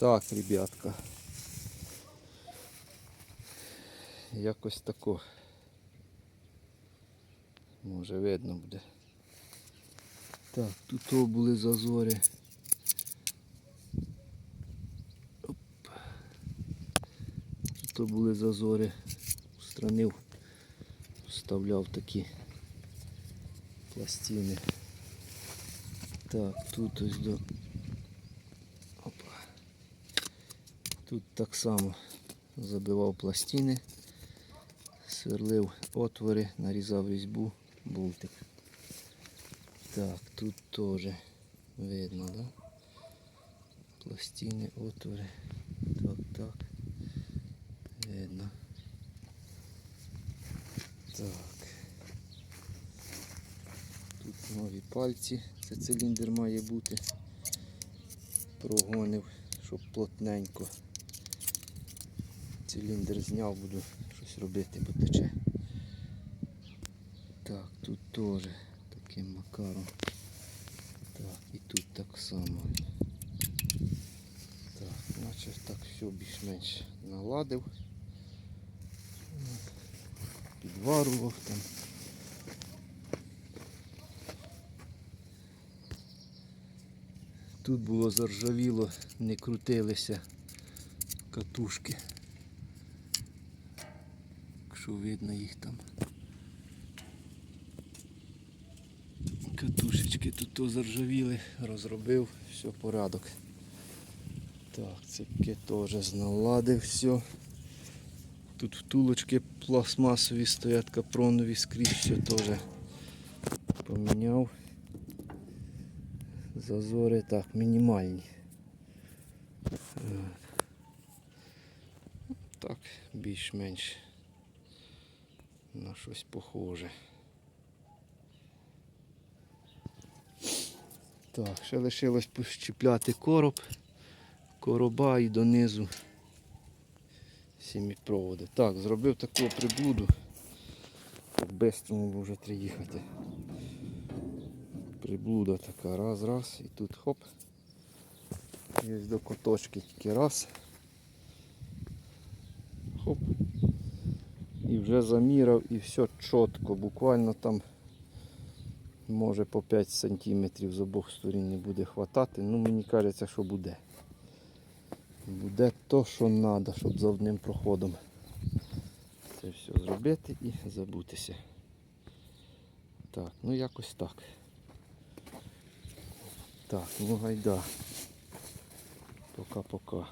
Так, ребятка. Якось тако. Може видно буде. Так, тут то були зазори. Оп. Тут то були зазори. Устранив, вставляв такі пластини. Так, тут ось до. Тут так само забивав пластини, сверлив отвори, нарізав різьбу, болтик. Так, тут теж видно, да? Пластини, отвори. Так, так. Видно. Так. Тут нові пальці. Це циліндр має бути. Прогонив, щоб плотненько. Циліндр зняв, буду щось робити, бо тече. Так, тут теж таким макаром. Так, і тут так само. Так, наче так все більш-менш наладив. Підварував там. Тут було заржавіло, не крутилися катушки. Якщо видно їх там. Катушечки тут то заржавіли, розробив, все порядок. Так, цепки теж зналадив все. Тут втулочки пластмасові стоять, капронові скрізь все теж поміняв. Зазори так, мінімальні. Е, Так, більш-менш на щось похоже. Так, ще лишилось пощіпляти короб, короба і донизу сіміпроводи. Так, зробив таку приблуду. По-бистрому бо вже треба їхати. Приблуда така, раз, раз, і тут хоп. Ось до коточки тільки раз. Хоп. І вже заміряв і все чітко, буквально там може по 5 см з обох сторін не буде хватати. Ну мені кажеться, що буде. Буде то, що треба, щоб за одним проходом це все зробити і забутися. Так, ну якось так. Так, ну гайда. Пока-пока.